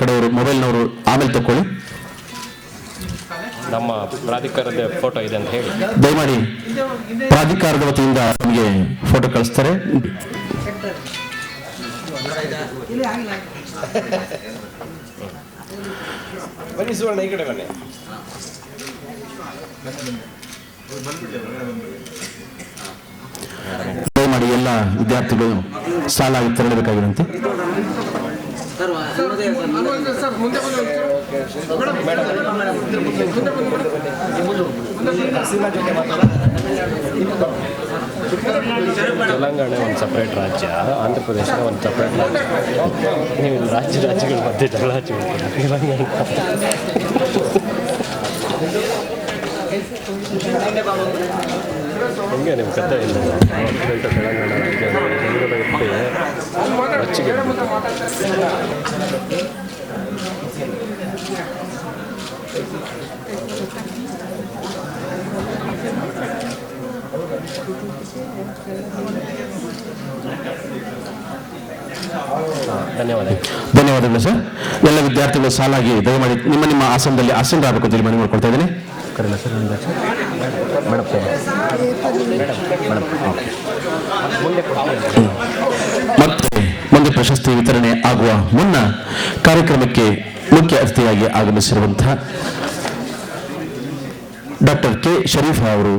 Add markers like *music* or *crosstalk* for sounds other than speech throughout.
ಕಡೆಯವರು ಮೊಬೈಲ್ನವರು ಆಮೇಲೆ ತಕೊಳ್ಳಿ ನಮ್ಮ ಪ್ರಾಧಿಕಾರದ ಫೋಟೋ ಇದೆ ಅಂತ ಹೇಳಿ. ದಯಮಾಡಿ ಪ್ರಾಧಿಕಾರದ ವತಿಯಿಂದ ನಮಗೆ ಫೋಟೋ ಕಳಿಸ್ತಾರೆ. ಬನ್ನಿ ಸುವರ್ಣ ಈ ಕಡೆ ಬನ್ನಿ. ದಯಮಾಡಿ ಎಲ್ಲ ವಿದ್ಯಾರ್ಥಿಗಳು ಸಾಲಾಗಿ ತೆರಳಬೇಕಾಗಿರಂತೆ ತೆಲಂಗಾಣ ಒಂದು ಸಪ್ರೇಟ್ ರಾಜ್ಯ ಆಂಧ್ರ ಪ್ರದೇಶ ಒಂದು ಸಪ್ರೇಟ್ ರಾಜ್ಯ. ನೀವು ರಾಜ್ಯ ರಾಜ್ಯಗಳ ಮಧ್ಯೆ ಜಗಳ ಹಚ್ಚಿಬಿಡ್ತೀರ? ತೆಲಂಗಾಣ. ಹೆಂಗೆ ನಿಮ್ಮ ಕಥೆ ಇಲ್ಲ? ಆಕ್ಸಿಡೆಂಟ್ ತೆಲಂಗಾಣ ರಾಜ್ಯ ಹೆಂಗೆ ರಚ್ಚಿಗೆ ಧನ್ಯವಾದ. ಧನ್ಯವಾದಗಳು ಸರ್. ಎಲ್ಲ ವಿದ್ಯಾರ್ಥಿಗಳು ಸಾಲಾಗಿ ದಯಮಾಡಿ ನಿಮ್ಮ ನಿಮ್ಮ ಆಸನದಲ್ಲಿ ಆಸೀನರಾಗಬೇಕು ಅಂತ ಮನವಿ ಮಾಡ್ಕೊಳ್ತಾ ಇದ್ದೀನಿ. ಕರೆಲ್ಲ ಸರ್ ಮೇಡಮ್ ಮತ್ತೆ ಮುಂದೆ ಪ್ರಶಸ್ತಿ ವಿತರಣೆ ಆಗುವ ಮುನ್ನ ಕಾರ್ಯಕ್ರಮಕ್ಕೆ ಮುಖ್ಯ ಅತಿಥಿಯಾಗಿ ಆಗಮಿಸಿರುವಂತಹ ಡಾಕ್ಟರ್ ಕೆ ಶರೀಫ್ ಅವರು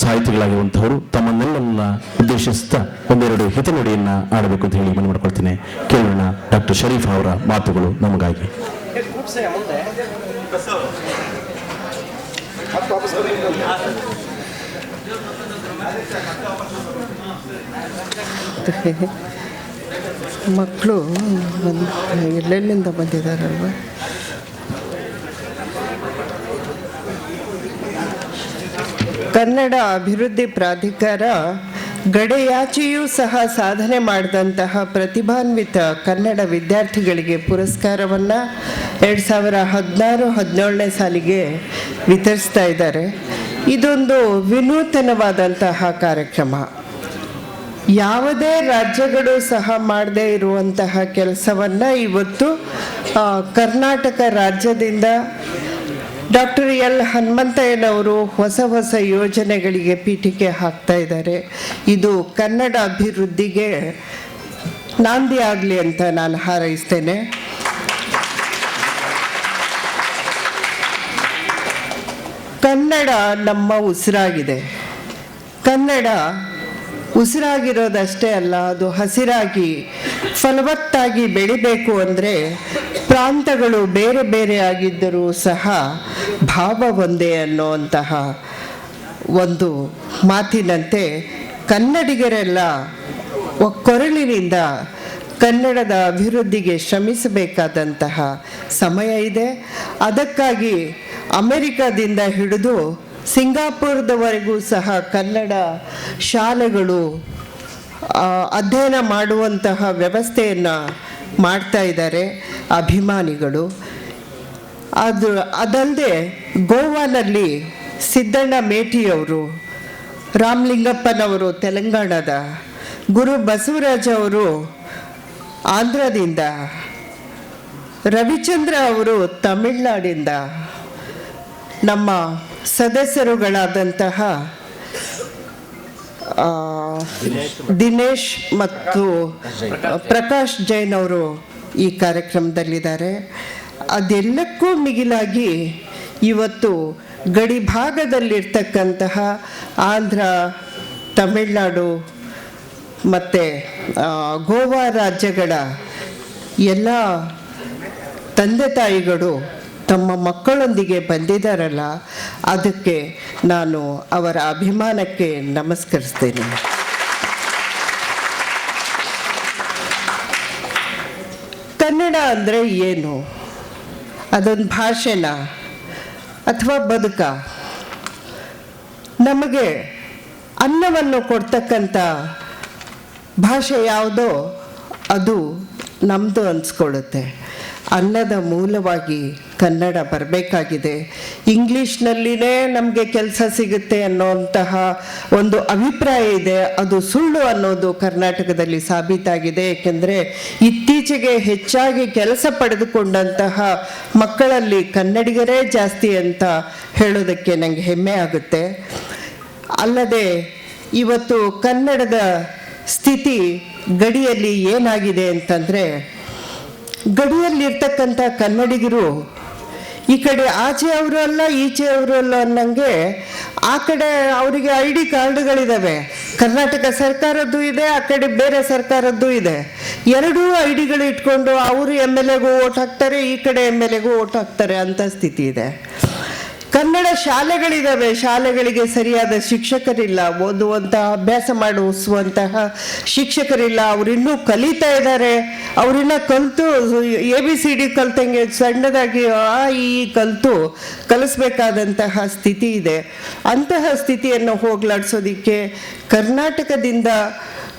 ಸಾಹಿತಿಗಳಾಗಿರುವಂತಹವರು ತಮ್ಮನ್ನೆಲ್ಲ ಉದ್ದೇಶಿಸುತ್ತಾ ಒಂದೆರಡು ಹಿತನುಡಿಯನ್ನ ಆಡಬೇಕು ಅಂತ ಹೇಳಿ ಮನವಿ ಮಾಡ್ಕೊಳ್ತೀನಿ. ಕೇಳೋಣ ಡಾಕ್ಟರ್ ಶರೀಫ್ ಅವರ ಮಾತುಗಳು ನಮಗಾಗಿ. *laughs* ಮಕ್ಕಳು ಬಂದು ಎಲ್ಲೆಲ್ಲಿಂದ ಬಂದಿದ್ದಾರಲ್ವ? ಕನ್ನಡ ಅಭಿವೃದ್ಧಿ ಪ್ರಾಧಿಕಾರ ಗಡಿಯಾಚೆಯೂ ಸಹ ಸಾಧನೆ ಮಾಡಿದಂತಹ ಪ್ರತಿಭಾನ್ವಿತ ಕನ್ನಡ ವಿದ್ಯಾರ್ಥಿಗಳಿಗೆ ಪುರಸ್ಕಾರವನ್ನು ಎರಡು ಸಾವಿರ ಹದಿನಾರು, ಹದಿನೇಳನೇ ಸಾಲಿಗೆ ವಿತರಿಸ್ತಾ ಇದ್ದಾರೆ. ಇದೊಂದು ವಿನೂತನವಾದಂತಹ ಕಾರ್ಯಕ್ರಮ. ಯಾವುದೇ ರಾಜ್ಯಗಳು ಸಹ ಮಾಡದೇ ಇರುವಂತಹ ಕೆಲಸವನ್ನು ಇವತ್ತು ಕರ್ನಾಟಕ ರಾಜ್ಯದಿಂದ ಡಾಕ್ಟರ್ ಎಲ್ ಹನುಮಂತಯ್ಯನವರು ಹೊಸ ಹೊಸ ಯೋಜನೆಗಳಿಗೆ ಪೀಠಿಕೆ ಹಾಕ್ತಾ ಇದ್ದಾರೆ. ಇದು ಕನ್ನಡ ಅಭಿವೃದ್ಧಿಗೆ ನಾಂದಿ ಆಗಲಿ ಅಂತ ನಾನು ಹಾರೈಸ್ತೇನೆ. ಕನ್ನಡ ನಮ್ಮ ಉಸಿರಾಗಿದೆ. ಕನ್ನಡ ಉಸಿರಾಗಿರೋದಷ್ಟೇ ಅಲ್ಲ, ಅದು ಹಸಿರಾಗಿ, ಫಲವತ್ತಾಗಿ ಬೆಳಿಬೇಕು ಅಂದರೆ ಪ್ರಾಂತಗಳು ಬೇರೆ ಬೇರೆ ಆಗಿದ್ದರೂ ಸಹ ಭಾವ ಒಂದೇ ಅನ್ನುವಂತಹ ಒಂದು ಮಾತಿನಂತೆ ಕನ್ನಡಿಗರೆಲ್ಲ ಕೊರಳಿನಿಂದ ಕನ್ನಡದ ಅಭಿವೃದ್ಧಿಗೆ ಶ್ರಮಿಸಬೇಕಾದಂತಹ ಸಮಯ ಇದೆ. ಅದಕ್ಕಾಗಿ ಅಮೆರಿಕದಿಂದ ಹಿಡಿದು ಸಿಂಗಾಪುರದವರೆಗೂ ಸಹ ಕನ್ನಡ ಶಾಲೆಗಳು ಅಧ್ಯಯನ ಮಾಡುವಂತಹ ವ್ಯವಸ್ಥೆಯನ್ನು ಮಾಡ್ತಾ ಇದ್ದಾರೆ ಅಭಿಮಾನಿಗಳು. ಅದು ಅದಲ್ಲದೆ ಗೋವಾನಲ್ಲಿ ಸಿದ್ದಣ್ಣ ಮೇಟಿಯವರು, ರಾಮಲಿಂಗಪ್ಪನವರು ತೆಲಂಗಾಣದ, ಗುರು ಬಸವರಾಜ ಅವರು ಆಂಧ್ರದಿಂದ, ರವಿಚಂದ್ರ ಅವರು ತಮಿಳ್ನಾಡಿಂದ, ನಮ್ಮ ಸದಸ್ಯರುಗಳಾದಂತಹ ದಿನೇಶ್ ಮತ್ತು ಪ್ರಕಾಶ್ ಜೈನ್ ಅವರು ಈ ಕಾರ್ಯಕ್ರಮದಲ್ಲಿದ್ದಾರೆ. ಅದೆಲ್ಲಕ್ಕೂ ಮಿಗಿಲಾಗಿ ಇವತ್ತು ಗಡಿ ಭಾಗದಲ್ಲಿರ್ತಕ್ಕಂತಹ ಆಂಧ್ರ, ತಮಿಳುನಾಡು ಮತ್ತು ಗೋವಾ ರಾಜ್ಯಗಳ ಎಲ್ಲ ತಂದೆ ತಾಯಿಗಳು ತಮ್ಮ ಮಕ್ಕಳೊಂದಿಗೆ ಬಂದಿದ್ದಾರಲ್ಲ, ಅದಕ್ಕೆ ನಾನು ಅವರ ಅಭಿಮಾನಕ್ಕೆ ನಮಸ್ಕರಿಸ್ತೇನೆ. ಕನ್ನಡ ಅಂದರೆ ಏನು? ಅದೊಂದು ಭಾಷೆನ? ಅಥವಾ ಬದುಕ? ನಮಗೆ ಅನ್ನವನ್ನು ಕೊಡ್ತಕ್ಕಂಥ ಭಾಷೆ ಯಾವುದೋ, ಅದು ನಮ್ಮದು ಅನ್ಸ್ಕೊಳ್ಳುತ್ತೆ. ಅನ್ನದ ಮೂಲವಾಗಿ ಕನ್ನಡ ಬರಬೇಕಾಗಿದೆ. ಇಂಗ್ಲೀಷ್ನಲ್ಲಿನೇ ನಮಗೆ ಕೆಲಸ ಸಿಗುತ್ತೆ ಅನ್ನೋಂತಹ ಒಂದು ಅಭಿಪ್ರಾಯ ಇದೆ. ಅದು ಸುಳ್ಳು ಅನ್ನೋದು ಕರ್ನಾಟಕದಲ್ಲಿ ಸಾಬೀತಾಗಿದೆ. ಏಕೆಂದರೆ ಇತ್ತೀಚೆಗೆ ಹೆಚ್ಚಾಗಿ ಕೆಲಸ ಪಡೆದುಕೊಂಡಂತಹ ಮಕ್ಕಳಲ್ಲಿ ಕನ್ನಡಿಗರೇ ಜಾಸ್ತಿ ಅಂತ ಹೇಳೋದಕ್ಕೆ ನನಗೆ ಹೆಮ್ಮೆ ಆಗುತ್ತೆ. ಅಲ್ಲದೆ ಇವತ್ತು ಕನ್ನಡದ ಸ್ಥಿತಿ ಗಡಿಯಲ್ಲಿ ಏನಾಗಿದೆ ಅಂತಂದರೆ ಗಡಿಯಲ್ಲಿರ್ತಕ್ಕಂಥ ಕನ್ನಡಿಗರು ಈ ಕಡೆ ಆಚೆ ಅವರು ಅಲ್ಲ, ಈಚೆ ಅವರು ಅಲ್ಲ ಅನ್ನಂಗೆ ಆ ಕಡೆ ಅವರಿಗೆ ಐ ಡಿ ಕಾರ್ಡ್ಗಳಿದ್ದಾವೆ ಕರ್ನಾಟಕ ಸರ್ಕಾರದ್ದು ಇದೆ, ಆ ಕಡೆ ಬೇರೆ ಸರ್ಕಾರದ್ದು ಇದೆ. ಎರಡೂ ಐ ಡಿಗಳು ಇಟ್ಕೊಂಡು ಅವರು ಎಂ ಎಲ್ ಎಗೂ ಓಟ್ ಹಾಕ್ತಾರೆ, ಈ ಕಡೆ ಎಂ ಎಲ್ ಎಗೂ ಓಟ್ ಹಾಕ್ತಾರೆ ಅಂತ ಸ್ಥಿತಿ ಇದೆ. ಕನ್ನಡ ಶಾಲೆಗಳಿದ್ದಾವೆ ಶಾಲೆಗಳಿಗೆ ಸರಿಯಾದ ಶಿಕ್ಷಕರಿಲ್ಲ. ಓದುವಂತಹ ಅಭ್ಯಾಸ ಮಾಡಿಸುವಂತಹ ಶಿಕ್ಷಕರಿಲ್ಲ. ಅವರಿನ್ನೂ ಕಲಿತಾ ಇದ್ದಾರೆ. ಅವರಿನ್ನ ಕಲಿತು, ಎ ಬಿ ಸಿ ಡಿ ಕಲ್ತಂಗೆ ಸಣ್ಣದಾಗಿ, ಆ, ಈ ಕಲಿತು ಕಲಿಸ್ಬೇಕಾದಂತಹ ಸ್ಥಿತಿ ಇದೆ. ಅಂತಹ ಸ್ಥಿತಿಯನ್ನು ಹೋಗ್ಲಾಡ್ಸೋದಿಕ್ಕೆ ಕರ್ನಾಟಕದಿಂದ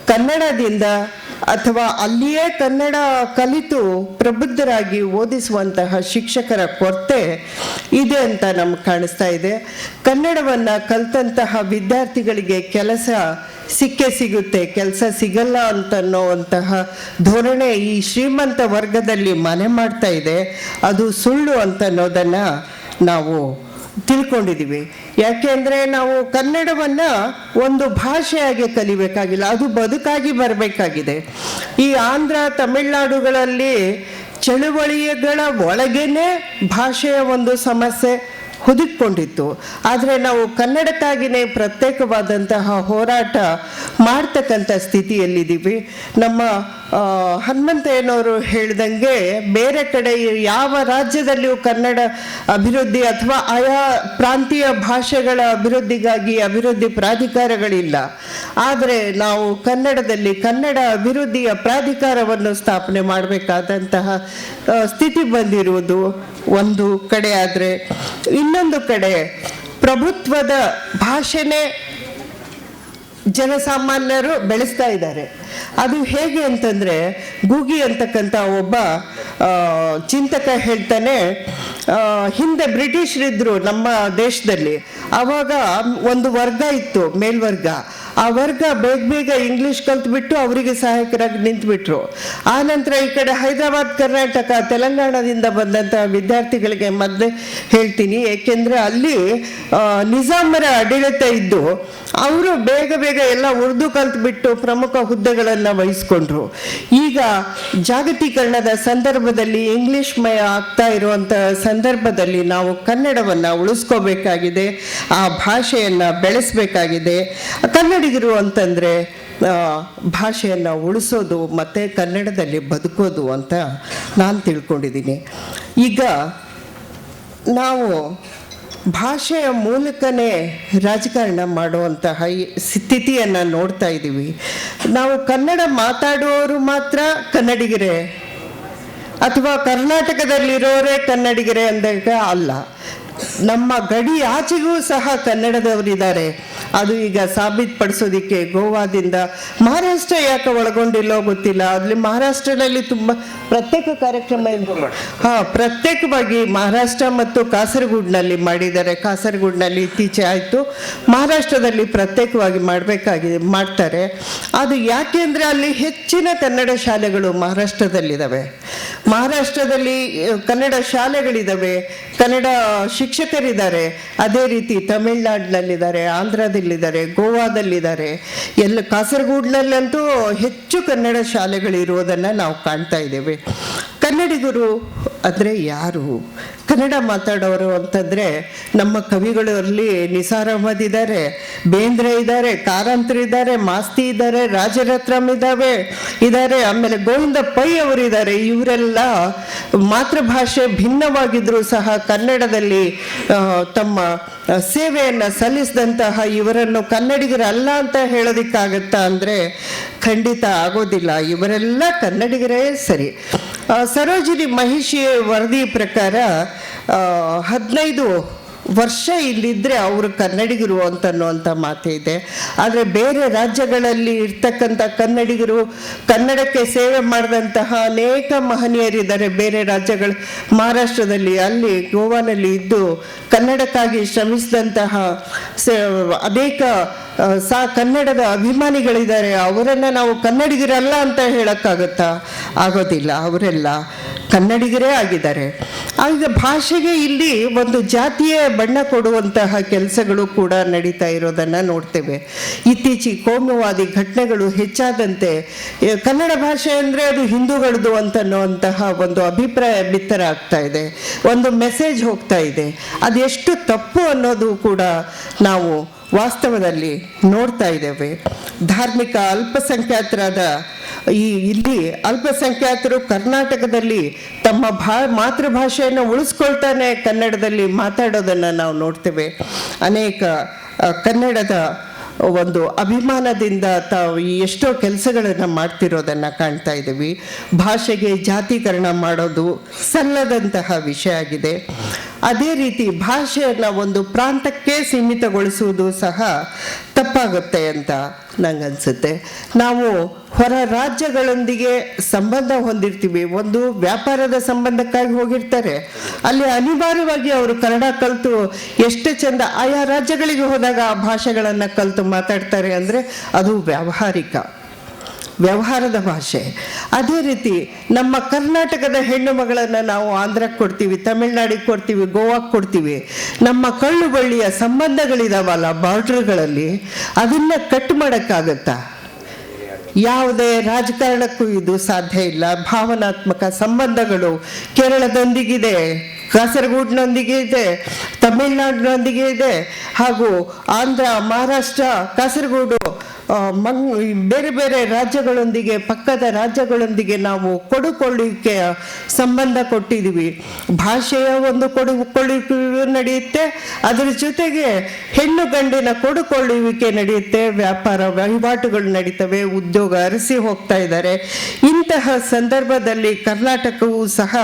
ಕನ್ನಡದಿಂದ ಅಥವಾ ಅಲ್ಲಿಯೇ ಕನ್ನಡ ಕಲಿತು ಪ್ರಬುದ್ಧರಾಗಿ ಓದಿಸುವಂತಹ ಶಿಕ್ಷಕರ ಕೊರತೆ ಇದೆ ಅಂತ ನಮ್ಗೆ ಕಾಣಿಸ್ತಾ ಇದೆ. ಕನ್ನಡವನ್ನು ಕಲಿತಂತಹ ವಿದ್ಯಾರ್ಥಿಗಳಿಗೆ ಕೆಲಸ ಸಿಕ್ಕೇ ಸಿಗುತ್ತೆ, ಕೆಲಸ ಸಿಗಲ್ಲ ಅಂತನ್ನುವಂತಹ ಧೋರಣೆ ಈ ಶ್ರೀಮಂತ ವರ್ಗದಲ್ಲಿ ಮನೆ ಮಾಡ್ತಾ ಇದೆ. ಅದು ಸುಳ್ಳು ಅಂತನ್ನೋದನ್ನು ನಾವು ತಿಳ್ಕೊಂಡಿದ್ದೀವಿ. ಯಾಕೆಂದರೆ ನಾವು ಕನ್ನಡವನ್ನು ಒಂದು ಭಾಷೆಯಾಗಿ ಕಲಿಬೇಕಾಗಿಲ್ಲ, ಅದು ಬದುಕಾಗಿ ಬರಬೇಕಾಗಿದೆ. ಈ ಆಂಧ್ರ ತಮಿಳುನಾಡುಗಳಲ್ಲಿ ಚಳುವಳಿಗಳ ಒಳಗೇನೆ ಭಾಷೆಯ ಒಂದು ಸಮಸ್ಯೆ ಹುದುಕೊಂಡಿತ್ತು ಆದರೆ ನಾವು ಕನ್ನಡಕ್ಕಾಗಿಯೇ ಪ್ರತ್ಯೇಕವಾದಂತಹ ಹೋರಾಟ ಮಾಡ್ತಕ್ಕಂಥ ಸ್ಥಿತಿಯಲ್ಲಿದ್ದೀವಿ. ನಮ್ಮ ಹನುಮಂತಯ್ಯನವರು ಹೇಳ್ದಂಗೆ ಬೇರೆ ಕಡೆ ಯಾವ ರಾಜ್ಯದಲ್ಲಿಯೂ ಕನ್ನಡ ಅಭಿವೃದ್ಧಿ ಅಥವಾ ಆಯಾ ಪ್ರಾಂತೀಯ ಭಾಷೆಗಳ ಅಭಿವೃದ್ಧಿಗಾಗಿ ಅಭಿವೃದ್ಧಿ ಪ್ರಾಧಿಕಾರಗಳಿಲ್ಲ. ಆದರೆ ನಾವು ಕನ್ನಡದಲ್ಲಿ ಕನ್ನಡ ಅಭಿವೃದ್ಧಿಯ ಪ್ರಾಧಿಕಾರವನ್ನು ಸ್ಥಾಪನೆ ಮಾಡಬೇಕಾದಂತಹ ಸ್ಥಿತಿ ಬಂದಿರುವುದು. ಒಂದು ಕಡೆ ಆದರೆ, ಇನ್ನೊಂದು ಕಡೆ ಪ್ರಭುತ್ವದ ಭಾಷೆನೇ ಜನಸಾಮಾನ್ಯರು ಬೆಳೆಸ್ತಾ ಇದ್ದಾರೆ. ಅದು ಹೇಗೆ ಅಂತಂದರೆ, ಗೂಗಿ ಅಂತಕ್ಕಂಥ ಒಬ್ಬ ಚಿಂತಕ ಹೇಳ್ತಾನೆ ಹಿಂದೆ ಬ್ರಿಟಿಷರಿದ್ದರು ನಮ್ಮ ದೇಶದಲ್ಲಿ ಆವಾಗ ಒಂದು ವರ್ಗ ಇತ್ತು, ಮೇಲ್ವರ್ಗ. ಆ ವರ್ಗ ಬೇಗ ಬೇಗ ಇಂಗ್ಲಿಷ್ ಕಲ್ತ್ಬಿಟ್ಟು ಅವರಿಗೆ ಸಹಾಯಕರಾಗಿ ನಿಂತ್ಬಿಟ್ರು. ಆ ನಂತರ ಈ ಕಡೆ ಹೈದರಾಬಾದ್, ಕರ್ನಾಟಕ, ತೆಲಂಗಾಣದಿಂದ ಬಂದಂತಹ ವಿದ್ಯಾರ್ಥಿಗಳಿಗೆ ಮೊದಲೇ ಹೇಳ್ತೀನಿ. ಏಕೆಂದ್ರೆ ಅಲ್ಲಿ ನಿಜಾಮರ ಆಡಳಿತ ಇದ್ದು ಅವರು ಬೇಗ ಬೇಗ ಎಲ್ಲ ಉರ್ದು ಕಲ್ತ್ಬಿಟ್ಟು ಪ್ರಮುಖ ಹುದ್ದೆಗಳನ್ನು ವಹಿಸ್ಕೊಂಡ್ರು. ಈಗ ಜಾಗತೀಕರಣದ ಸಂದರ್ಭದಲ್ಲಿ ಇಂಗ್ಲಿಷ್ ಮಯ ಆಗ್ತಾ ಇರುವಂಥ ಸಂದರ್ಭದಲ್ಲಿ ನಾವು ಕನ್ನಡವನ್ನು ಉಳಿಸ್ಕೋಬೇಕಾಗಿದೆ, ಆ ಭಾಷೆಯನ್ನು ಬೆಳೆಸಬೇಕಾಗಿದೆ. ಕನ್ನಡಿಗರು ಅಂತಂದರೆ ಭಾಷೆಯನ್ನು ಉಳಿಸೋದು ಮತ್ತು ಕನ್ನಡದಲ್ಲಿ ಬದುಕೋದು ಅಂತ ನಾನು ತಿಳ್ಕೊಂಡಿದ್ದೀನಿ. ಈಗ ನಾವು ಭಾಷೆಯ ಮೂಲಕನೇ ರಾಜಕಾರಣ ಮಾಡುವಂತಹ ಸ್ಥಿತಿಯನ್ನು ನೋಡ್ತಾ ಇದ್ದೀವಿ. ನಾವು ಕನ್ನಡ ಮಾತಾಡುವವರು ಮಾತ್ರ ಕನ್ನಡಿಗರೇ. ಅಥವಾ ಕರ್ನಾಟಕದಲ್ಲಿರೋರೇ ಕನ್ನಡಿಗರೇ ಅಂದಾಗ ಅಲ್ಲ. ನಮ್ಮ ಗಡಿ ಆಚೆಗೂ ಸಹ ಕನ್ನಡದವರಿದ್ದಾರೆ. ಅದು ಈಗ ಸಾಬೀತುಪಡಿಸೋದಿಕ್ಕೆ ಗೋವಾದಿಂದ ಮಹಾರಾಷ್ಟ್ರ ಯಾಕೆ ಒಳಗೊಂಡಿಲ್ಲೋ ಗೊತ್ತಿಲ್ಲ. ಅಲ್ಲಿ ಮಹಾರಾಷ್ಟ್ರದಲ್ಲಿ ತುಂಬ ಪ್ರತ್ಯೇಕ ಕಾರ್ಯಕ್ರಮ ಹಾಂ, ಪ್ರತ್ಯೇಕವಾಗಿ ಮಹಾರಾಷ್ಟ್ರ ಮತ್ತು ಕಾಸರಗೂಡಿನಲ್ಲಿ ಮಾಡಿದ್ದಾರೆ. ಕಾಸರಗೂಡಿನಲ್ಲಿ ಇತ್ತೀಚೆ ಆಯಿತು. ಮಹಾರಾಷ್ಟ್ರದಲ್ಲಿ ಪ್ರತ್ಯೇಕವಾಗಿ ಮಾಡಬೇಕಾಗಿದೆ, ಮಾಡ್ತಾರೆ. ಅದು ಯಾಕೆಂದ್ರೆ ಅಲ್ಲಿ ಹೆಚ್ಚಿನ ಕನ್ನಡ ಶಾಲೆಗಳು ಮಹಾರಾಷ್ಟ್ರದಲ್ಲಿದ್ದಾವೆ. ಮಹಾರಾಷ್ಟ್ರದಲ್ಲಿ ಕನ್ನಡ ಶಾಲೆಗಳಿದ್ದಾವೆ ಕನ್ನಡ ಶಿಕ್ಷಕರಿದ್ದಾರೆ. ಅದೇ ರೀತಿ ತಮಿಳ್ನಾಡಿನಲ್ಲಿದ್ದಾರೆ, ಆಂಧ್ರದಲ್ಲಿದ್ದಾರೆ, ಗೋವಾದಲ್ಲಿದ್ದಾರೆ. ಎಲ್ಲ ಕಾಸರಗೋಡಿನಲ್ಲಂತೂ ಹೆಚ್ಚು ಕನ್ನಡ ಶಾಲೆಗಳಿರುವುದನ್ನು ನಾವು ಕಾಣ್ತಾ ಇದ್ದೇವೆ. ಕನ್ನಡಿಗರು ಅಂದರೆ ಯಾರು? ಕನ್ನಡ ಮಾತಾಡೋರು ಅಂತಂದರೆ ನಮ್ಮ ಕವಿಗಳಲ್ಲಿ ನಿಸಾರ್ ಅಹಮದ್ ಇದ್ದಾರೆ ಬೇಂದ್ರೆ ಇದ್ದಾರೆ ಕಾರಂತ್ರ ಇದ್ದಾರೆ ಮಾಸ್ತಿ ಇದ್ದಾರೆ ರಾಜರತ್ನಂ ಇದ್ದಾವೆ ಇದ್ದಾರೆ ಆಮೇಲೆ ಗೋವಿಂದ ಪೈ ಅವರಿದ್ದಾರೆ ಇವರೆಲ್ಲ ಮಾತೃಭಾಷೆ ಭಿನ್ನವಾಗಿದ್ದರೂ ಸಹ ಕನ್ನಡದಲ್ಲಿ ತಮ್ಮ ಸೇವೆಯನ್ನು ಸಲ್ಲಿಸಿದಂತಹ ಇವರನ್ನು ಕನ್ನಡಿಗರಲ್ಲ ಅಂತ ಹೇಳೋದಕ್ಕಾಗತ್ತಾ ಅಂದರೆ ಖಂಡಿತ ಆಗೋದಿಲ್ಲ. ಇವರೆಲ್ಲ ಕನ್ನಡಿಗರೇ ಸರಿ. ಸರೋಜಿನಿ ಮಹಿಷಿ ವರದಿ ಪ್ರಕಾರ ಹದಿನೈದು ವರ್ಷ ಇಲ್ಲಿದ್ದರೆ ಅವರು ಕನ್ನಡಿಗರು ಅಂತ ಅನ್ನುವಂಥ ಮಾತು ಇದೆ. ಆದರೆ ಬೇರೆ ರಾಜ್ಯಗಳಲ್ಲಿ ಇರ್ತಕ್ಕಂಥ ಕನ್ನಡಿಗರು ಕನ್ನಡಕ್ಕೆ ಸೇವೆ ಮಾಡಿದಂತಹ ಅನೇಕ ಮಹನೀಯರಿದ್ದಾರೆ. ಬೇರೆ ರಾಜ್ಯಗಳು, ಮಹಾರಾಷ್ಟ್ರದಲ್ಲಿ, ಅಲ್ಲಿ, ಗೋವಾನಲ್ಲಿ ಇದ್ದು ಕನ್ನಡಕ್ಕಾಗಿ ಶ್ರಮಿಸಿದಂತಹ ಸೇ, ಅನೇಕ ಸಾ ಕನ್ನಡದ ಅಭಿಮಾನಿಗಳಿದ್ದಾರೆ. ಅವರನ್ನು ನಾವು ಕನ್ನಡಿಗರಲ್ಲ ಅಂತ ಹೇಳೋಕ್ಕಾಗತ್ತಾ? ಆಗೋದಿಲ್ಲ. ಅವರೆಲ್ಲ ಕನ್ನಡಿಗರೇ ಆಗಿದ್ದಾರೆ. ಆಗ ಭಾಷೆಗೆ ಇಲ್ಲಿ ಒಂದು ಜಾತಿಯ ಬಣ್ಣ ಕೊಡುವಂತಹ ಕೆಲಸಗಳು ಕೂಡ ನಡೀತಾ ಇರೋದನ್ನು ನೋಡ್ತೇವೆ. ಇತ್ತೀಚೆಗೆ ಕೋಮುವಾದಿ ಘಟನೆಗಳು ಹೆಚ್ಚಾದಂತೆ ಕನ್ನಡ ಭಾಷೆ ಅಂದರೆ ಅದು ಹಿಂದೂಗಳದು ಅಂತನ್ನುವಂತಹ ಒಂದು ಅಭಿಪ್ರಾಯ ಬಿತ್ತರ ಆಗ್ತಾ ಇದೆ. ಒಂದು ಮೆಸೇಜ್ ಹೋಗ್ತಾ ಇದೆ. ಅದೆಷ್ಟು ತಪ್ಪು ಅನ್ನೋದು ಕೂಡ ನಾವು ವಾಸ್ತವದಲ್ಲಿ ನೋಡ್ತಾ ಇದ್ದೇವೆ. ಧಾರ್ಮಿಕ ಅಲ್ಪಸಂಖ್ಯಾತರಾದ ಈ ಇಲ್ಲಿ ಅಲ್ಪಸಂಖ್ಯಾತರು ಕರ್ನಾಟಕದಲ್ಲಿ ತಮ್ಮ ಭಾ, ಮಾತೃಭಾಷೆಯನ್ನು ಉಳಿಸ್ಕೊಳ್ತಾನೆ ಕನ್ನಡದಲ್ಲಿ ಮಾತಾಡೋದನ್ನು ನಾವು ನೋಡ್ತೇವೆ. ಅನೇಕ ಕನ್ನಡದ ಒಂದು ಅಭಿಮಾನದಿಂದ ತಾವು ಎಷ್ಟೋ ಕೆಲಸಗಳನ್ನು ಮಾಡ್ತಿರೋದನ್ನು ಕಾಣ್ತಾ ಇದ್ದೀವಿ. ಭಾಷೆಗೆ ಜಾತೀಕರಣ ಮಾಡೋದು ಸಲ್ಲದಂತಹ ವಿಷಯ ಆಗಿದೆ. ಅದೇ ರೀತಿ ಭಾಷೆಯನ್ನು ಒಂದು ಪ್ರಾಂತಕ್ಕೆ ಸೀಮಿತಗೊಳಿಸುವುದು ಸಹ ತಪ್ಪಾಗುತ್ತೆ ಅಂತ ನಂಗನ್ಸುತ್ತೆ. ನಾವು ಹೊರ ರಾಜ್ಯಗಳೊಂದಿಗೆ ಸಂಬಂಧ ಹೊಂದಿರ್ತೀವಿ. ಒಂದು ವ್ಯಾಪಾರದ ಸಂಬಂಧಕ್ಕಾಗಿ ಹೋಗಿರ್ತಾರೆ. ಅಲ್ಲಿ ಅನಿವಾರ್ಯವಾಗಿ ಅವರು ಕನ್ನಡ ಕಲಿತು ಎಷ್ಟು ಚಂದ ಆಯಾ ರಾಜ್ಯಗಳಿಗೆ ಹೋದಾಗ ಆ ಭಾಷೆಗಳನ್ನು ಕಲಿತು ಮಾತಾಡ್ತಾರೆ ಅಂದರೆ ಅದು ವ್ಯಾವಹಾರಿಕ. ವ್ಯವಹಾರದ ಭಾಷೆ. ಅದೇ ರೀತಿ ನಮ್ಮ ಕರ್ನಾಟಕದ ಹೆಣ್ಣು ಮಗಳನ್ನು ನಾವು ಆಂಧ್ರಕ್ಕೆ ಕೊಡ್ತೀವಿ, ತಮಿಳ್ನಾಡಿಗೆ ಕೊಡ್ತೀವಿ, ಗೋವಾಕ್ಕೆ ಕೊಡ್ತೀವಿ. ನಮ್ಮ ಕಳ್ಳು ಬಳ್ಳಿಯ ಸಂಬಂಧಗಳಿದಾವಲ್ಲ ಬಾರ್ಡ್ರ್ಗಳಲ್ಲಿ, ಅದನ್ನು ಕಟ್ ಮಾಡೋಕ್ಕಾಗತ್ತಾ? ಯಾವುದೇ ರಾಜಕಾರಣಕ್ಕೂ ಇದು ಸಾಧ್ಯ ಇಲ್ಲ. ಭಾವನಾತ್ಮಕ ಸಂಬಂಧಗಳು ಕೇರಳದೊಂದಿಗಿದೆ. ಕಾಸರಗೋಡಿನೊಂದಿಗೆ ಇದೆ, ತಮಿಳುನಾಡಿನೊಂದಿಗೆ ಇದೆ, ಹಾಗೂ ಆಂಧ್ರ, ಮಹಾರಾಷ್ಟ್ರ, ಕಾಸರಗೋಡು ಮಂಗ್ ಬೇರೆ ಬೇರೆ ರಾಜ್ಯಗಳೊಂದಿಗೆ, ಪಕ್ಕದ ರಾಜ್ಯಗಳೊಂದಿಗೆ ನಾವು ಕೊಡುಕೊಳ್ಳುವಿಕೆಯ ಸಂಬಂಧ ಕೊಟ್ಟಿದ್ದೀವಿ. ಭಾಷೆಯ ಒಂದು ಕೊಡುಕೊಳ್ಳುವಿಕೆ ನಡೆಯುತ್ತೆ, ಅದರ ಜೊತೆಗೆ ಹೆಣ್ಣು ಗಂಡಿನ ಕೊಡುಕೊಳ್ಳುವಿಕೆ ನಡೆಯುತ್ತೆ, ವ್ಯಾಪಾರ ವಹಿವಾಟುಗಳು ನಡೀತವೆ, ಉದ್ಯೋಗ ಅರಸಿ ಹೋಗ್ತಾ ಇದ್ದಾರೆ. ಇಂತಹ ಸಂದರ್ಭದಲ್ಲಿ ಕರ್ನಾಟಕವು ಸಹ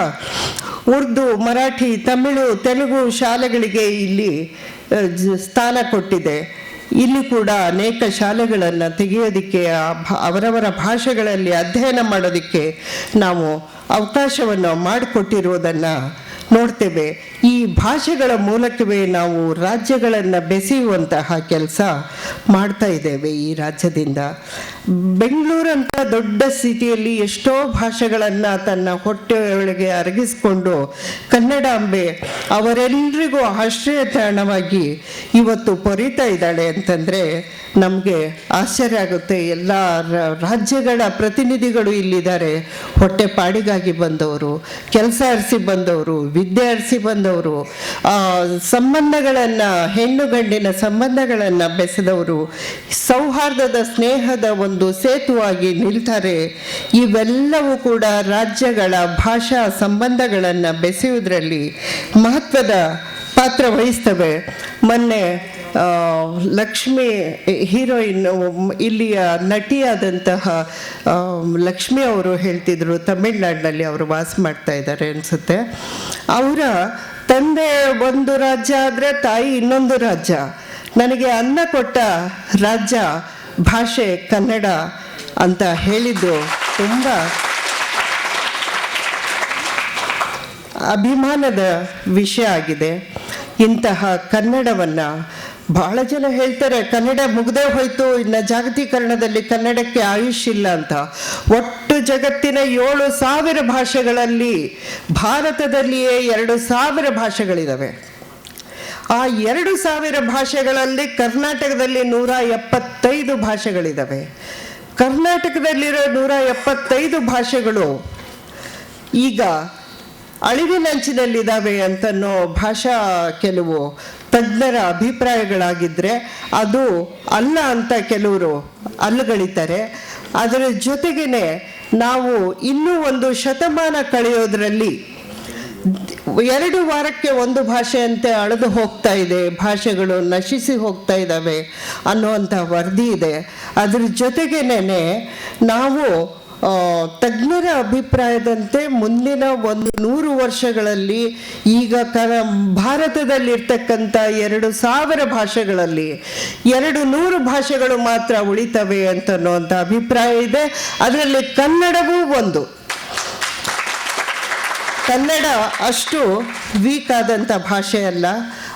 ಉರ್ದು, ಮರಾಠಿ, ತಮಿಳು, ತೆಲುಗು ಶಾಲೆಗಳಿಗೆ ಇಲ್ಲಿ ಸ್ಥಾನ ಕೊಟ್ಟಿದೆ. ಇಲ್ಲಿ ಕೂಡ ಅನೇಕ ಶಾಲೆಗಳನ್ನು ತೆಗೆಯೋದಕ್ಕೆ ಅವರವರ ಭಾಷೆಗಳಲ್ಲಿ ಅಧ್ಯಯನ ಮಾಡೋದಕ್ಕೆ ನಾವು ಅವಕಾಶವನ್ನು ಮಾಡಿಕೊಟ್ಟಿರುವುದನ್ನು ನೋಡ್ತೇವೆ. ಈ ಭಾಷೆಗಳ ಮೂಲಕವೇ ನಾವು ರಾಜ್ಯಗಳನ್ನು ಬೆಸೆಯುವಂತಹ ಕೆಲಸ ಮಾಡ್ತಾ ಇದ್ದೇವೆ ಈ ರಾಜ್ಯದಿಂದ. ಬೆಂಗಳೂರಂಥ ದೊಡ್ಡ ಸಿಟಿಯಲ್ಲಿ ಎಷ್ಟೋ ಭಾಷೆಗಳನ್ನು ತನ್ನ ಹೊಟ್ಟೆಯೊಳಗೆ ಅರಗಿಸ್ಕೊಂಡು ಕನ್ನಡಾಂಬೆ ಅವರೆಲ್ಲರಿಗೂ ಆಶ್ರಯ ತಾಣವಾಗಿ ಇವತ್ತು ಪೊರಿತಾ ಇದ್ದಾಳೆ ಅಂತಂದರೆ ನಮಗೆ ಆಶ್ಚರ್ಯ ಆಗುತ್ತೆ. ಎಲ್ಲ ರಾಜ್ಯಗಳ ಪ್ರತಿನಿಧಿಗಳು ಇಲ್ಲಿದ್ದಾರೆ. ಹೊಟ್ಟೆ ಪಾಡಿಗಾಗಿ ಬಂದವರು, ಕೆಲಸ ಅರಿಸಿ ಬಂದವರು, ವಿದ್ಯೆ ಅರಿಸಿ ಬಂದವರು ಸಂಬಂಧಗಳನ್ನು, ಹೆಣ್ಣು ಗಂಡಿನ ಸಂಬಂಧಗಳನ್ನು ಬೆಸೆದವರು, ಸೌಹಾರ್ದದ ಸ್ನೇಹದ ಒಂದು ಸೇತುವಾಗಿ ನಿಲ್ತಾರೆ. ಇವೆಲ್ಲವೂ ಕೂಡ ರಾಜ್ಯಗಳ ಭಾಷಾ ಸಂಬಂಧಗಳನ್ನು ಬೆಸೆಯುವುದರಲ್ಲಿ ಮಹತ್ವದ ಪಾತ್ರ ವಹಿಸ್ತವೆ. ಮೊನ್ನೆ ಲಕ್ಷ್ಮಿ ಹೀರೋಯಿನ್ ಇಲ್ಲಿಯ ನಟಿಯಾದಂತಹ ಲಕ್ಷ್ಮಿ ಅವರು ಹೇಳ್ತಿದ್ರು, ತಮಿಳ್ನಾಡಿನಲ್ಲಿ ಅವರು ವಾಸ ಮಾಡ್ತಾ ಇದ್ದಾರೆ ಅನಿಸುತ್ತೆ. ಅವರ ತಂದೆ ಒಂದು ರಾಜ್ಯ ಆದರೆ ತಾಯಿ ಇನ್ನೊಂದು ರಾಜ್ಯ. ನನಗೆ ಅನ್ನ ಕೊಟ್ಟ ರಾಜ್ಯ ಭಾಷೆ ಕನ್ನಡ ಅಂತ ಹೇಳಿದ್ದು ತುಂಬ ಅಭಿಮಾನದ ವಿಷಯ ಆಗಿದೆ. ಇಂತಹ ಕನ್ನಡವನ್ನು ಬಹಳ ಜನ ಹೇಳ್ತಾರೆ, ಕನ್ನಡ ಮುಗ್ದೇ ಹೋಯ್ತು, ಇನ್ನ ಜಾಗತೀಕರಣದಲ್ಲಿ ಕನ್ನಡಕ್ಕೆ ಆಯುಷ್ ಇಲ್ಲ ಅಂತ. ಒಟ್ಟು ಜಗತ್ತಿನ ಏಳು ಸಾವಿರ ಭಾಷೆಗಳಲ್ಲಿ ಭಾರತದಲ್ಲಿಯೇ ಎರಡು ಸಾವಿರ ಭಾಷೆಗಳಿದ್ದಾವೆ ಆ ಎರಡು ಸಾವಿರ ಭಾಷೆಗಳಲ್ಲಿ ಕರ್ನಾಟಕದಲ್ಲಿ ನೂರ ಎಪ್ಪತ್ತೈದು ಭಾಷೆಗಳಿದಾವೆ. ಕರ್ನಾಟಕದಲ್ಲಿರೋ ನೂರ ಎಪ್ಪತ್ತೈದು ಭಾಷೆಗಳು ಈಗ ಅಳಿವಿನಂಚಿನಲ್ಲಿದ್ದಾವೆ ಅಂತನೋ ಭಾಷಾ ಕೆಲವು ತಜ್ಞರ ಅಭಿಪ್ರಾಯಗಳಾಗಿದ್ದರೆ ಅದು ಅಲ್ಲ ಅಂತ ಕೆಲವರು ಅಲ್ಲಗಳಿತಾರೆ. ಅದರ ಜೊತೆಗೇನೆ ನಾವು ಇನ್ನೂ ಒಂದು ಶತಮಾನ ಕಳೆಯೋದ್ರಲ್ಲಿ ಎರಡು ವಾರಕ್ಕೆ ಒಂದು ಭಾಷೆಯಂತೆ ಅಳೆದು ಹೋಗ್ತಾ ಇದೆ, ಭಾಷೆಗಳು ನಶಿಸಿ ಹೋಗ್ತಾ ಇದ್ದಾವೆ ಅನ್ನುವಂಥ ವರದಿ ಇದೆ. ಅದ್ರ ಜೊತೆಗೇನೆ ನಾವು ತಜ್ಞರ ಅಭಿಪ್ರಾಯದಂತೆ ಮುಂದಿನ ಒಂದು ನೂರು ವರ್ಷಗಳಲ್ಲಿ ಈಗ ಕ ಭಾರತದಲ್ಲಿರ್ತಕ್ಕಂಥ ಎರಡು ಸಾವಿರ ಭಾಷೆಗಳಲ್ಲಿ ಎರಡು ನೂರು ಭಾಷೆಗಳು ಮಾತ್ರ ಉಳಿತವೆ ಅಂತನ್ನುವಂಥ ಅಭಿಪ್ರಾಯ ಇದೆ. ಅದರಲ್ಲಿ ಕನ್ನಡವೂ ಒಂದು. ಕನ್ನಡ ಅಷ್ಟು ವೀಕ್ ಆದಂಥ ಭಾಷೆ ಅಲ್ಲ.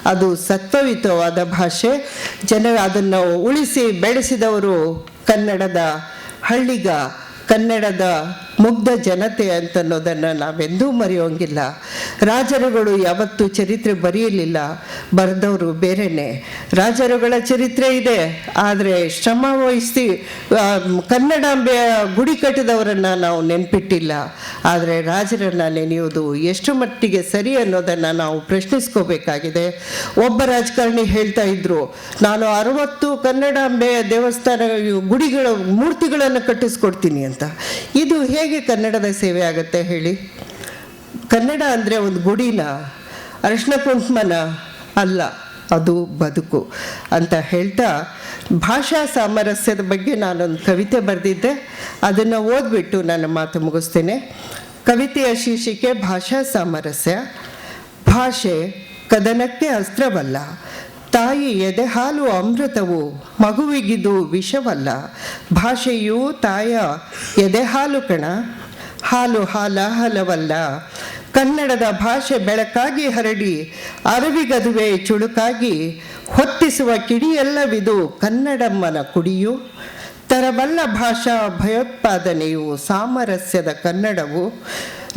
ಅದು ಸತ್ವಯುತವಾದ ಭಾಷೆ. ಜನ ಅದನ್ನು ಉಳಿಸಿ ಬೆಳೆಸಿದವರು ಕನ್ನಡದ ಹಳ್ಳಿಗ ಕನ್ನಡದ ಮುಗ್ಧ ಜನತೆ ಅಂತನ್ನೋದನ್ನು ನಾವೆಂದೂ ಮರೆಯೋಂಗಿಲ್ಲ. ರಾಜರುಗಳು ಯಾವತ್ತೂ ಚರಿತ್ರೆ ಬರೆಯಲಿಲ್ಲ. ಬರೆದವರು ಬೇರೆನೆ. ರಾಜರುಗಳ ಚರಿತ್ರೆ ಇದೆ. ಆದರೆ ಶ್ರಮ ವಹಿಸಿ ಕನ್ನಡಾಂಬೆಯ ಗುಡಿ ಕಟ್ಟಿದವರನ್ನು ನಾವು ನೆನ್ಪಿಟ್ಟಿಲ್ಲ. ಆದರೆ ರಾಜರನ್ನು ನೆನೆಯೋದು ಎಷ್ಟು ಮಟ್ಟಿಗೆ ಸರಿ ಅನ್ನೋದನ್ನು ನಾವು ಪ್ರಶ್ನಿಸ್ಕೋಬೇಕಾಗಿದೆ. ಒಬ್ಬ ರಾಜಕಾರಣಿ ಹೇಳ್ತಾ ಇದ್ರು, ನಾನು ಅರವತ್ತು ಕನ್ನಡಾಂಬೆಯ ದೇವಸ್ಥಾನ, ಗುಡಿಗಳ, ಮೂರ್ತಿಗಳನ್ನು ಕಟ್ಟಿಸ್ಕೊಡ್ತೀನಿ ಅಂತ. ಇದು ಹೇಗೆ ಕನ್ನಡದ ಸೇವೆ ಆಗುತ್ತೆ ಹೇಳಿ? ಕನ್ನಡ ಅಂದರೆ ಒಂದು ಗುಡಿನ ಅರಿಶಿನ ಕುಂಕುಮನ ಅಲ್ಲ, ಅದು ಬದುಕು ಅಂತ ಹೇಳ್ತಾ ಭಾಷಾ ಸಾಮರಸ್ಯದ ಬಗ್ಗೆ ನಾನೊಂದು ಕವಿತೆ ಬರೆದಿದ್ದೆ, ಅದನ್ನು ಓದ್ಬಿಟ್ಟು ನನ್ನ ಮಾತು ಮುಗಿಸ್ತೇನೆ. ಕವಿತೆಯ ಶೀರ್ಷಿಕೆ ಭಾಷಾ ಸಾಮರಸ್ಯ. ಭಾಷೆ ಕದನಕ್ಕೆ ಅಸ್ತ್ರವಲ್ಲ ತಾಯಿ ಎದೆ ಹಾಲು ಅಮೃತವು ಮಗುವಿಗಿದು ವಿಷವಲ್ಲ. ಭಾಷೆಯು ತಾಯ ಎದೆ ಹಾಲು ಕಣ. ಹಾಲು ಹಾಲ ಹಲವಲ್ಲ ಕನ್ನಡದ ಭಾಷೆ ಬೆಳಕಾಗಿ ಹರಡಿ ಅರವಿಗದುವೆ ಚುಳುಕಾಗಿ, ಹೊತ್ತಿಸುವ ಕಿಡಿಯಲ್ಲವಿದು ಕನ್ನಡಮ್ಮನ ಕುಡಿಯು. ತರಬಲ್ಲ ಭಾಷಾ ಭಯೋತ್ಪಾದನೆಯು ಸಾಮರಸ್ಯದ ಕನ್ನಡವು.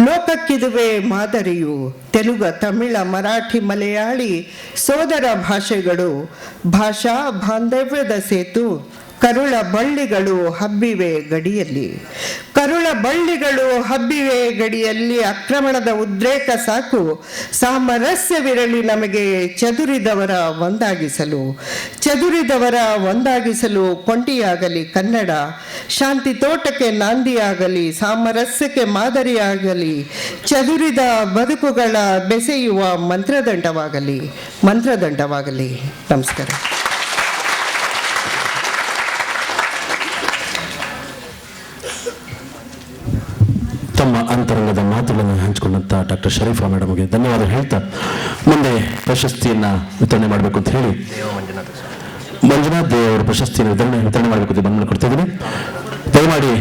ಲೋಕಕ್ಕಿದುವೆ ಮಾದರಿಯು ತೆಲುಗು ತಮಿಳ ಮರಾಠಿ ಮಲಯಾಳಿ ಸೋದರ ಭಾಷೆಗಳು. ಭಾಷಾ ಬಾಂಧವ್ಯದ ಸೇತು. ಕರುಳ ಬಳ್ಳಿಗಳು ಹಬ್ಬಿವೆ ಗಡಿಯಲ್ಲಿ. ಕರುಳ ಬಳ್ಳಿಗಳು ಹಬ್ಬಿವೆ ಗಡಿಯಲ್ಲಿ. ಆಕ್ರಮಣದ ಉದ್ರೇಕ ಸಾಕು. ಸಾಮರಸ್ಯವಿರಲಿ ನಮಗೆ ಚದುರಿದವರ ಒಂದಾಗಿಸಲು. ಚದುರಿದವರ ಒಂದಾಗಿಸಲು ಕೊಂಡಿಯಾಗಲಿ ಕನ್ನಡ. ಶಾಂತಿ ತೋಟಕ್ಕೆ ನಾಂದಿಯಾಗಲಿ, ಸಾಮರಸ್ಯಕ್ಕೆ ಮಾದರಿಯಾಗಲಿ, ಚದುರಿದ ಬದುಕುಗಳ ಬೆಸೆಯುವ ಮಂತ್ರದಂಡವಾಗಲಿ. ಮಂತ್ರದಂಡವಾಗಲಿ. ನಮಸ್ಕಾರ. ಹಂಚಿಕೊಂಡಂತ ಡಾಕ್ಟರ್ ಶರೀಫಾ ಮೇಡಮ್ಗೆ ಧನ್ಯವಾದ ಹೇಳ್ತಾ ಮುಂದೆ ಪ್ರಶಸ್ತಿಯನ್ನ ವಿತರಣೆ ಮಾಡಬೇಕು ಅಂತ ಹೇಳಿ. ಮಂಜುನಾಥ್ ದೇವರ ಪ್ರಶಸ್ತಿಯನ್ನು ವಿತರಣೆ ವಿತರಣೆ ಮಾಡಬೇಕು ಅಂತ ಗಮನ ಕೊಡ್ತಾ ಇದ್ದೀನಿ ದಯಮಾಡಿ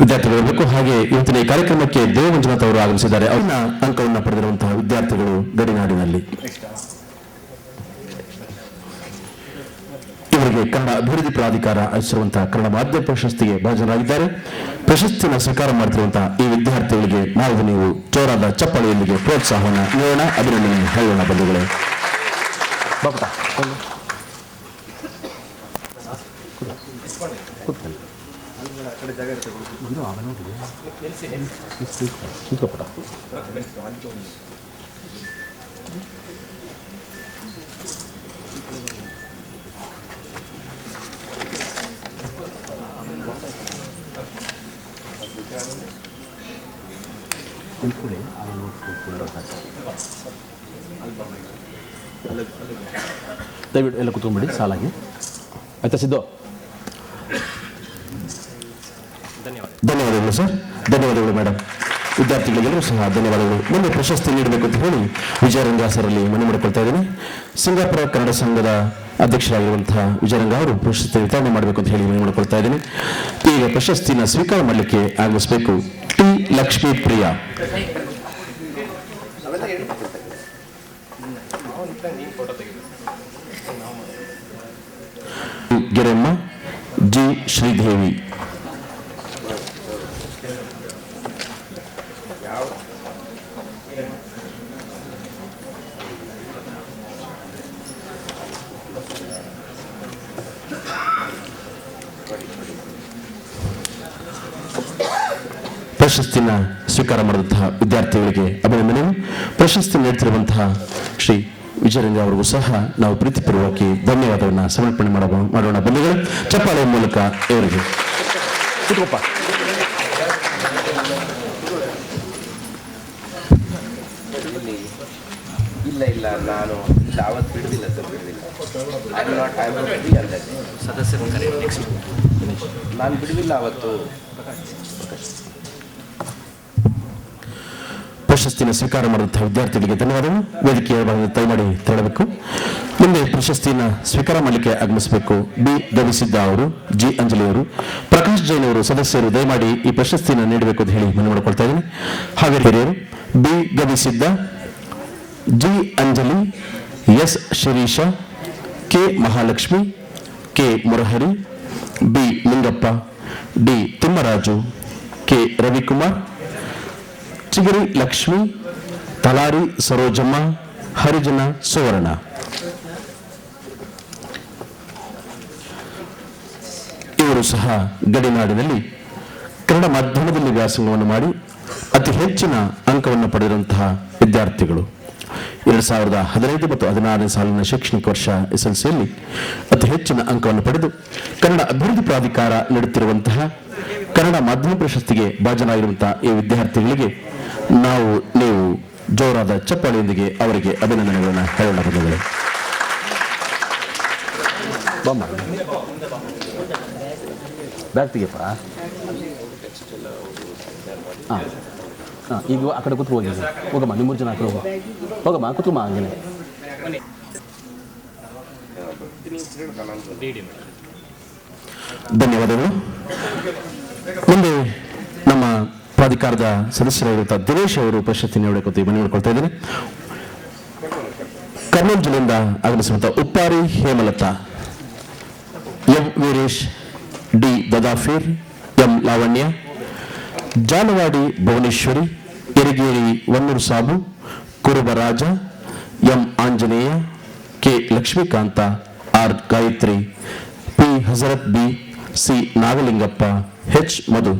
ವಿದ್ಯಾರ್ಥಿಗಳು ಇರಬೇಕು. ಹಾಗೆ ಇವತ್ತಿನ ಈ ಕಾರ್ಯಕ್ರಮಕ್ಕೆ ದೇವ ಮಂಜುನಾಥ್ ಅವರು ಆಗಮಿಸಿದ್ದಾರೆ. ಅವನ ಅಂಕವನ್ನು ಪಡೆದಿರುವಂತಹ ವಿದ್ಯಾರ್ಥಿಗಳು ಗಡಿನಾಡಿನಲ್ಲಿ. ಇವರಿಗೆ ಕನ್ನಡ ಅಭಿವೃದ್ಧಿ ಪ್ರಾಧಿಕಾರ ಆಯೋಜಿಸಿರುವಂತಹ ಕನ್ನಡ ಮಾಧ್ಯಮ ಪ್ರಶಸ್ತಿಗೆ ಭಾಜನರಾಗಿದ್ದಾರೆ. ಪ್ರಶಸ್ತಿಯನ್ನು ಸ್ವೀಕಾರ ಮಾಡ್ತಿರುವಂತಹ ಈ ವಿದ್ಯಾರ್ಥಿಗಳಿಗೆ ನಾವು ನೀವು ಜೋರಾದ ಚಪ್ಪಳಿಯೊಂದಿಗೆ ಪ್ರೋತ್ಸಾಹವನ್ನು ನೀಡೋಣ. ಅಭಿನಂದನೆ ಹೇಳೋಣ ಬಂಧುಗಳೇ. ದಯವಿಟ್ಟು ಎಲ್ಲ ಕುತ್ಕೊಂಡ್ಬಿಡಿ ಸಾಲಾಗಿ ಆಯ್ತಾ ಸಿದ್ದು ಧನ್ಯವಾದಗಳು ಸರ್ ಧನ್ಯವಾದಗಳು ಮೇಡಮ್ ವಿದ್ಯಾರ್ಥಿಗಳಿಗೆಲ್ಲರೂ ಸಹ ಧನ್ಯವಾದಗಳು. ಮುಂದೆ ಪ್ರಶಸ್ತಿ ನೀಡಬೇಕು ಅಂತ ಹೇಳಿ ವಿಜಯರಂಗ ಸರಲ್ಲಿ ಮನೆ ಮಾಡಿಕೊಳ್ತಾ ಇದ್ದೀನಿ. ಸಿಂಗಾಪುರ ಕನ್ನಡ ಸಂಘದ ಅಧ್ಯಕ್ಷರಾಗಿರುವಂತಹ ವಿಜಯರಂಗ ಅವರು ಪ್ರಶಸ್ತಿ ವಿತರಣೆ ಮಾಡಬೇಕು ಅಂತ ಹೇಳಿ ಮನೆ ಮಾಡಿಕೊಳ್ತಾ ಇದ್ದೀನಿ. ಈಗ ಪ್ರಶಸ್ತಿನ ಸ್ವೀಕಾರ ಮಾಡಲಿಕ್ಕೆ ಆಗಮಿಸಬೇಕು. T Lakshmi Priya Geremma G Sridevi. ಪ್ರಶಸ್ತಿನ ಸ್ವೀಕಾರ ಮಾಡಿದಂತಹ ವಿದ್ಯಾರ್ಥಿಗಳಿಗೆ ಅಭಿನಂದನೆ. ಪ್ರಶಸ್ತಿ ನೀಡುತ್ತಿರುವಂತಹ ಶ್ರೀ ವಿಜಯರಂಗ ಅವರಿಗೂ ಸಹ ನಾವು ಪ್ರೀತಿಪೂರ್ವಕ್ಕೆ ಧನ್ಯವಾದವನ್ನು ಸಮರ್ಪಣೆ ಮಾಡ ಮಾಡೋಣ. ಬಂಧುಗಳು ಚಪ್ಪಾಳೆಯ ಮೂಲಕ ಇವರಿಗೆ. ಇಲ್ಲ ಇಲ್ಲ ನಾನು ದಾವತ್ ಬಿಡುದಿಲ್ಲ ಸರ್ ಬಿಡುದಿಲ್ಲ. ಐ ನಾಟ್ ಐ ಸದಸ್ಯರು ಕರೆ ನೆಕ್ಸ್ಟ್ ನಾನು ಬಿಡುವಿಲ್ಲ ಅವತ್ತು. ಪ್ರಶಸ್ತಿಯನ್ನು ಸ್ವೀಕಾರ ಮಾಡಿದಂತಹ ವಿದ್ಯಾರ್ಥಿಗಳಿಗೆ ಧನ್ಯವಾದಗಳು. ವೇದಿಕೆಯ ಭಾಗದಲ್ಲಿ ದಯಮಾಡಿ ತೆರಳಬೇಕು. ಮುಂದೆ ಪ್ರಶಸ್ತಿಯನ್ನು ಸ್ವೀಕಾರ ಮಾಡಲಿಕ್ಕೆ ಆಗಮಿಸಬೇಕು. ಬಿ. ಗವಿಸಿದ್ದ ಅವರು, ಜಿ. ಅಂಜಲಿ ಅವರು, ಪ್ರಕಾಶ್ ಜೈನ್ ಅವರು ಸದಸ್ಯರು, ದಯಮಾಡಿ ಈ ಪ್ರಶಸ್ತಿಯನ್ನು ನೀಡಬೇಕು ಅಂತ ಹೇಳಿ ಮನವಿ ಮಾಡಿಕೊಳ್ತಾ ಇದ್ದೀನಿ. ಹಾಗೆ ಹಿರಿಯರು, B. Gavisiddha G. Anjali, S. Shirisha K. Mahalakshmi, K. Murahari, B. Lingappa, D. Thimmaraju, K. Ravikumar Chigari, Lakshmi, Talari, Sarojamma, Harijana, Suvarna. ಇವರು ಸಹ ಗಡಿನಾಡಿನಲ್ಲಿ ಕನ್ನಡ ಮಾಧ್ಯಮದಲ್ಲಿ ವ್ಯಾಸಂಗವನ್ನು ಮಾಡಿ ಅತಿ ಹೆಚ್ಚಿನ ಅಂಕವನ್ನು ಪಡೆದಿರುವಂತಹ ವಿದ್ಯಾರ್ಥಿಗಳು. ಎರಡು ಸಾವಿರದ ಹದಿನೈದು ಮತ್ತು ಹದಿನಾರನೇ ಸಾಲಿನ ಶೈಕ್ಷಣಿಕ ವರ್ಷ ಎಸ್ ಎಲ್ ಸಿಯಲ್ಲಿ ಅತಿ ಹೆಚ್ಚಿನ ಅಂಕವನ್ನು ಪಡೆದು ಕನ್ನಡ ಅಭಿವೃದ್ಧಿ ಪ್ರಾಧಿಕಾರ ನೀಡುತ್ತಿರುವಂತಹ ಕನ್ನಡ ಮಾಧ್ಯಮ ಪ್ರಶಸ್ತಿಗೆ ಭಾಜನಾಗಿರುವಂತಹ ಈ ವಿದ್ಯಾರ್ಥಿಗಳಿಗೆ ನಾವು ನೀವು ಜೋರಾದ ಚಪ್ಪಾಳೆಯೊಂದಿಗೆ ಅವರಿಗೆ ಅಭಿನಂದನೆಗಳನ್ನು ಹೇಳೋಣ ಬಂಧುಗಳೇ. ಬರ್ತೀಯಪ್ಪ ಹಾಂ. ಹಾಂ ಈಗ ಆ ಕಡೆ ಕೂತ್ಕೊ ಹೋಗಿ. ಹೋಗಮ್ಮ ನಿಮ್ಮೂರು ಜನ ಆ ಕಡೆ ಹೋಗು. ಹೋಗಮ್ಮ ಕೂತ್ಕೊಮ್ಮ ಹಂಗೇನೆ. ಧನ್ಯವಾದಗಳು. ಮುಂದೆ ಪ್ರಾಧಿಕಾರದ ಸದಸ್ಯರಾಗಿರುವಂತಹ ದಿನೇಶ್ ಅವರು ಪ್ರಶಸ್ತಿ ನೀಡಬೇಕು ಮನವಿ ಮಾಡಿಕೊಳ್ತಾ ಇದ್ದೇನೆ. ಕರ್ನೂಲು ಜಿಲ್ಲೆಯಿಂದ ಆಗಮಿಸಿರುವಂತಹ Uppari Hemalatha, M Veeresh, D Dadafeer, M Lavanya Jalawadi Bhuvaneshwari Yarageri Vannuru Sabu Kurubaraja M Anjaneya, K Lakshmikanta, R Gayatri, P Hazrat B, C Nagalingappa, H Madhu.